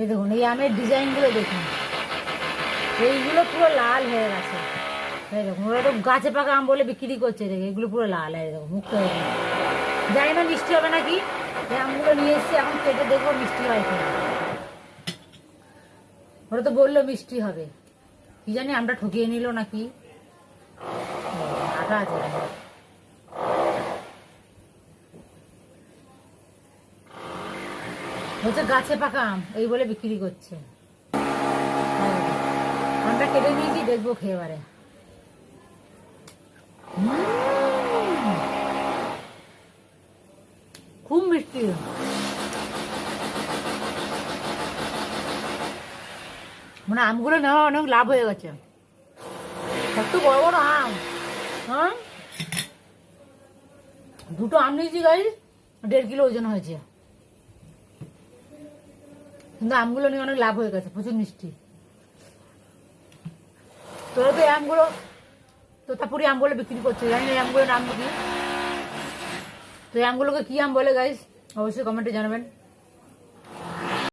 এই দেখুন, এই আমের ডিজাইনগুলো দেখুন। এইগুলো পুরো লাল হয়ে গেছে। এই দেখুন, ওরা তো গাছে পাকা আম বলে বিক্রি করছে দেখে এগুলো পুরো লাল হয়ে দেখো মুক্ত হয়ে গেছে। জানি না মিষ্টি হবে নাকি? এই আমগুলো নিয়ে এসেছি, এখন কেটে দেখব মিষ্টি হয় কিনা। ওরা তো বলল মিষ্টি হবে। কি জানি আমরা ঠকিয়ে নিল নাকি? আটা আছে। হচ্ছে গাছে পাকা আম, এই বলে বিক্রি করছে। আমরা কেটে নিয়েছি, দেখব খেয়ে উম। খুব মিষ্টি। মানে আমগুলো নেওয়া অনেক লাভ হয়ে গেছে। কত বড় বড় আম হ্যাঁ? দুটো আম নিয়েছি গাই দেড় কিলো ওজন হয়েছে। কিন্তু আমগুলো নিয়ে অনেক লাভ হয়ে গেছে, প্রচুর মিষ্টি। তোরা তো এই আমগুলো, তোতাপুরি আমগুলো বিক্রি করছে জানি না এই আমগুলোর নাম কি। তো এই আমগুলোকে কি আম বলে গাইস অবশ্যই কমেন্টে জানাবেন।